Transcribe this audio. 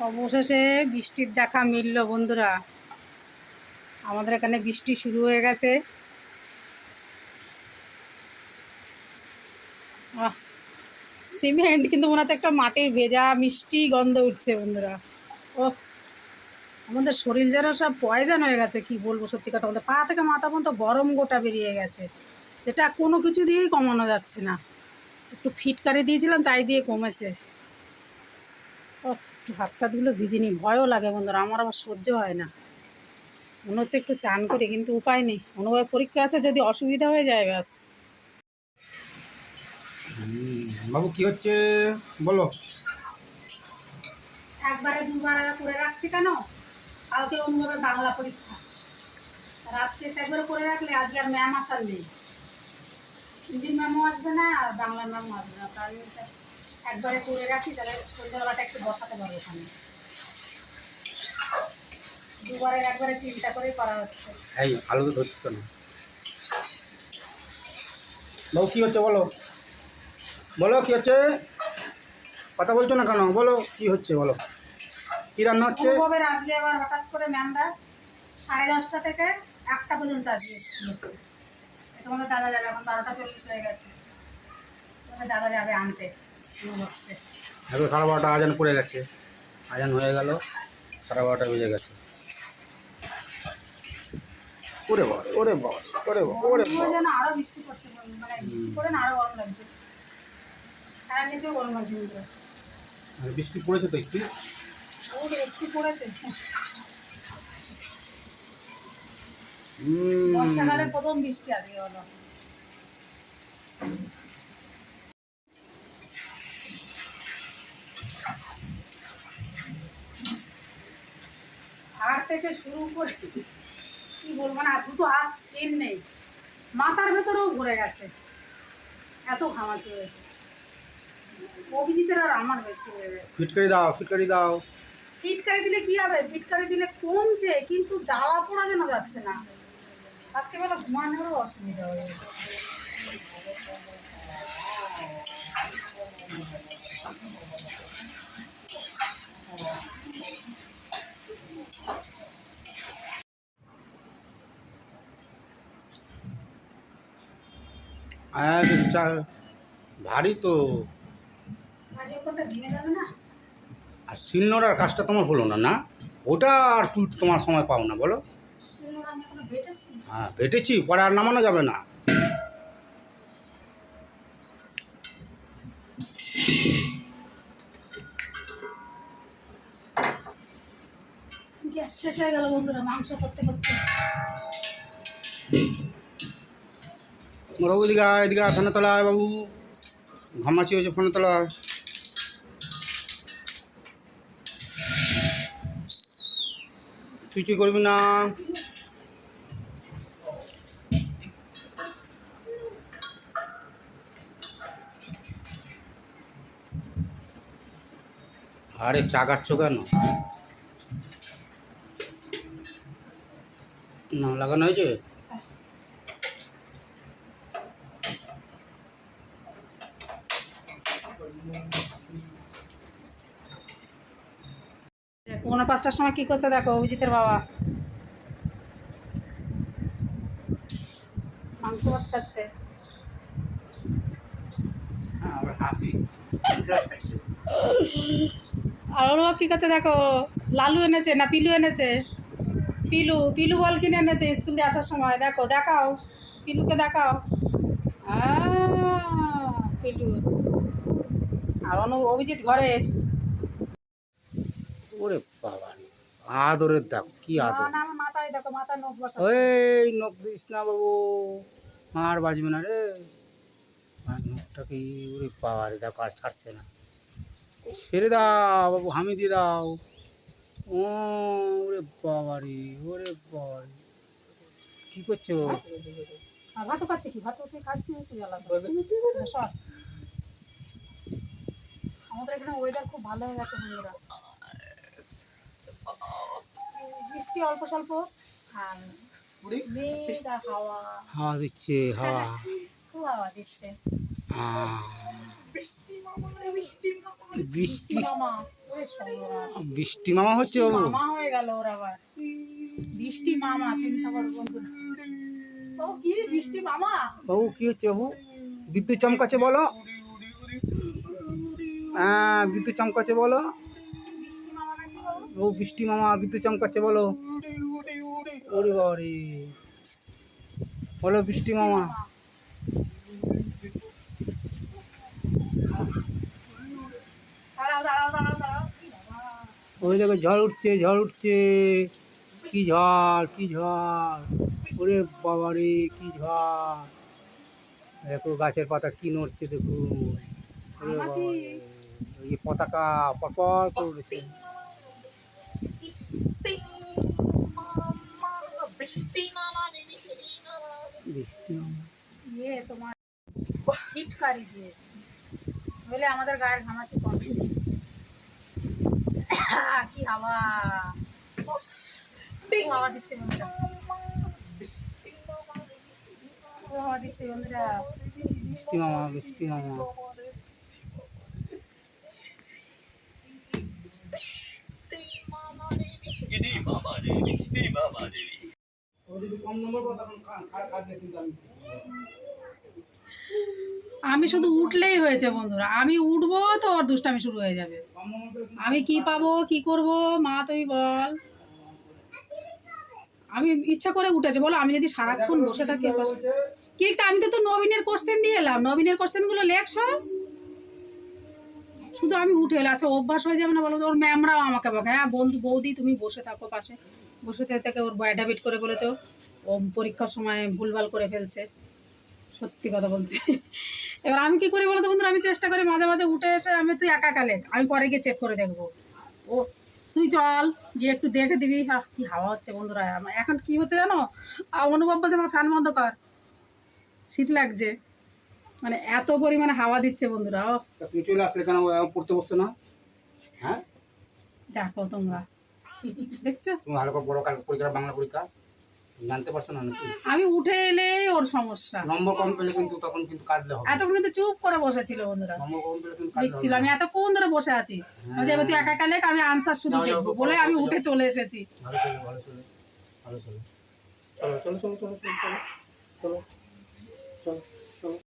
অবশেষে বৃষ্টির দেখা মিলল বন্ধুরা। আমাদের এখানে বৃষ্টি শুরু হয়ে গেছে। সিমেন্ট কিন্তু মনে হচ্ছে একটা মাটির ভেজা মিষ্টি গন্ধ উঠছে বন্ধুরা। ও আমাদের শরীর যেন সব পয়জন হয়ে গেছে, কি বলব সত্যি কথা বলতে। পা থেকে মাথা পর্যন্ত গরম গোটা বেরিয়ে গেছে। যেটা কোনো কিছু দিয়েই কমানো যাচ্ছে না। একটু ফিটকারি দিয়েছিলাম, তাই দিয়ে কমেছে। ও একটু হাত টাতগুলো ভিজিনি ভয়ও লাগে বন্ধুরা আমার আবার সহ্য হয় না। মনে হচ্ছে একটু চান করি কিন্তু উপায় নেই। অনুভব পরীক্ষা আছে যদি অসুবিধা হয়ে যায় ব্যাস। বাবু কি হচ্ছে? বলো। একবারে দুবার করে রাখছি কেন? কালকে অনুভবের বাংলা পরীক্ষা। রাত্রে একবার করে রাখলে আজকে আর ম্যাম আসার নেই। হিন্দি ম্যামও আসবে না আর বাংলা ম্যামও আসবে না তাই এটা একবারে করে রাখি তাহলে সন্ধ্যাবেলাটা একটু বসাতে পারব ওখানে। দুবারের একবারে চিন্তা করেই করা হচ্ছে। এই আলু তো ধরছো না বউ কি হচ্ছে বলো? বলো কি হচ্ছে? কথা বলছো না কেন? বলো কি হচ্ছে বলো? কি রান্না হচ্ছে? আজকে আবার হঠাৎ করে ম্যামরা সাড়ে দশটা থেকে একটা পর্যন্ত আজকে হচ্ছে তোমাদের দাদা যাবে এখন বারোটা চল্লিশ হয়ে গেছে। তোমাদের দাদা যাবে আনতে। এখন সাড়ে বারোটা আজান পড়ে গেছে। আজান হয়ে গেল সাড়ে বারোটা বেজে গেছে। ওরে বাবা ওরে বাবা ওরে বাবা ওরে বাবা আরও বৃষ্টি পড়ছে মানে বৃষ্টি পড়ে না আরও গরম লাগছে। তার নিচেও গরম লাগছে আর বৃষ্টি পড়েছে তো একটু। ও একটু পড়েছে। হুম, বর্ষাকালে প্রথম বৃষ্টি আজকে হলো। থেকে শুরু করে কি বলব না দুটো হাত স্কিন নেই। মাথার ভেতরেও ঘুরে গেছে। এত ঘামাচি হয়েছে। অভিজিতের আর আমার বেশি হয়ে গেছে। ফিটকারি দাও ফিটকারি দাও। ফিটকারি দিলে কি হবে? ফিটকারি দিলে কমছে কিন্তু জ্বালা পোড়া যেন যাচ্ছে না। রাত্রিবেলা ঘুমানোরও অসুবিধা হয়ে যাচ্ছে। হ্যাঁ চা- ভারী তো। আর শিলনোড়ার কাজটা তোমার হলো না না? ওটা আর তুলতে তোমার সময় পাও না বলো। হ্যাঁ বেটেছি পরে আর নামানো যাবে না। গ্যাস শেষ হয়ে গেল বন্ধুরা মাংস করতে করতে। বাবু এদিকে এদিকে ফোনে বাবু। ঘামাচি হয়েছে ফোনে তোলায় তুই কি করবি না? আরে চাগাচ্ছ কেন? না লাগানো হয়েছে? পাঁচটার সময় কি করছে দেখো অভিজিতের বাবা। মাংস ভাত খাচ্ছে। আর ওর বাবা কি করছে দেখো লালু এনেছে না পিলু এনেছে? পিলু পিলু বল কিনে এনেছে স্কুল দিয়ে আসার সময়। দেখো দেখাও পিলুকে দেখাও। পিলু। আর অনু অভিজিৎ ঘরে। ওরে বাবা। আদরের দেখো কি আদর? না মাথায় দেখো মাথায় নখ বসা ওই নখ দিস না বাবু। আর বাজবে না রে। আর নখটাকে ওরে বাবা রে দেখো আর ছাড়ছে না। ছেড়ে দাও বাবু হামি দিয়ে দাও। ও ওরে বাবা রে ওরে বাবা রে। কি করছ ভাতও খাচ্ছে কি? ভাত তুই খাস কি তুই আলাদা? সর। আমাদের এখানে ওয়েদার খুব ভালো হয়ে গেছে বন্ধুরা। বৃষ্টি অল্প স্বল্প। আর মেঘ আর হাওয়া। হাওয়া দিচ্ছে হাওয়া। খুব হাওয়া দিচ্ছে। বৃষ্টি বৃষ্টি মামা। বৃষ্টি মামা হচ্ছে বাবু? মামা হয়ে গেল ওর আবার। বৃষ্টি মামা চিন্তা করো বন্ধুরা। ও কি বৃষ্টি মামা? বাবু কি হচ্ছে বাবু? বিদ্যুৎ চমকাচ্ছে বলো। হ্যাঁ বিদ্যুৎ চমকাচ্ছে বলো। বাবু? বাবু বৃষ্টি মামা বিদ্যুৎ চমকাচ্ছে, বলো। ওরে বাবারে। বলো বৃষ্টি মামা। বাবা। ওই দেখো ঝড় উঠছে ঝড় উঠছে। কি ঝড় কি ঝড়। ওরে বাবারে, কি ঝড়। দেখো গাছের পাতা কি নড়ছে, দেখুন। পতাকা পরপর করে তোমার হিটকারি দিয়ে। বলে আমাদের গায়ের ঘামাচি কম কি হাওয়া। হাওয়া দিচ্ছে বন্ধুরা। খুব হাওয়া দিচ্ছে বন্ধুরা। বৃষ্টি মামা বৃষ্টি মামা। আমি শুধু উঠলেই হয়েছে বন্ধুরা। আমি উঠবো তো ওর দুষ্টামি শুরু হয়ে যাবে। আমি কি পাবো, কি করব? মা তুই বল। আমি ইচ্ছা করে উঠেছে। বলো, আমি যদি সারাক্ষণ বসে থাকি কিন্তু আমি তো তো নবীনের কোশ্চেন দিয়ে এলাম। নবীনের কোশ্চেনগুলো লেখ সব। শুধু আমি উঠে এলাম। আচ্ছা অভ্যাস হয়ে যাবে না বলো? ওর ম্যামরাও আমাকে বকে। হ্যাঁ বন্ধু, বৌদি, তুমি বসে থাকো পাশে। বসে থেকে ওর ব্যাডাবিট করে বলেছ। ও পরীক্ষার সময় ভুলভাল করে ফেলছে। সত্যি কথা বলতে এবার আমি কি করি বলতো বন্ধুরা? আমি চেষ্টা করি মাঝে মাঝে উঠে এসে আমি তুই একা লেখ। আমি পরে গিয়ে চেক করে দেখব। ও তুই চল গিয়ে একটু দেখে দিবি। আহ, কি হাওয়া হচ্ছে বন্ধুরা। আমার এখন কি হচ্ছে জানো? অনুভব বলছে আমার ফ্যান বন্ধ কর। শীত লাগছে। মানে এত পরিমাণে হাওয়া দিচ্ছে বন্ধুরা ও। তা তুমি চলে আসলে কেন? পড়তে বসছে না? হ্যাঁ? দেখো তোমরা। দেখছ? ভালো করে বড় কাল পরীক্ষা বাংলা পরীক্ষা। জানতে পারছ না নাকি? আমি উঠে এলে ওর সমস্যা। নম্বর কম পেলে কিন্তু তখন কিন্তু কাঁদলে হবে। এতক্ষণ কিন্তু চুপ করে বসেছিল বন্ধুরা। নম্বর কম পেলে কিন্তু কাঁদলে দেখছিল আমি এতক্ষণ ধরে বসে আছি। বলছে, এবার তুই একা একা লেখ আমি আনসার শুধু দেখব বলে আমি উঠে চলে এসেছি। ভালো চলো ভালো চলো ভালো চলো চলো চলো চলো চলো চলো চলো চলো।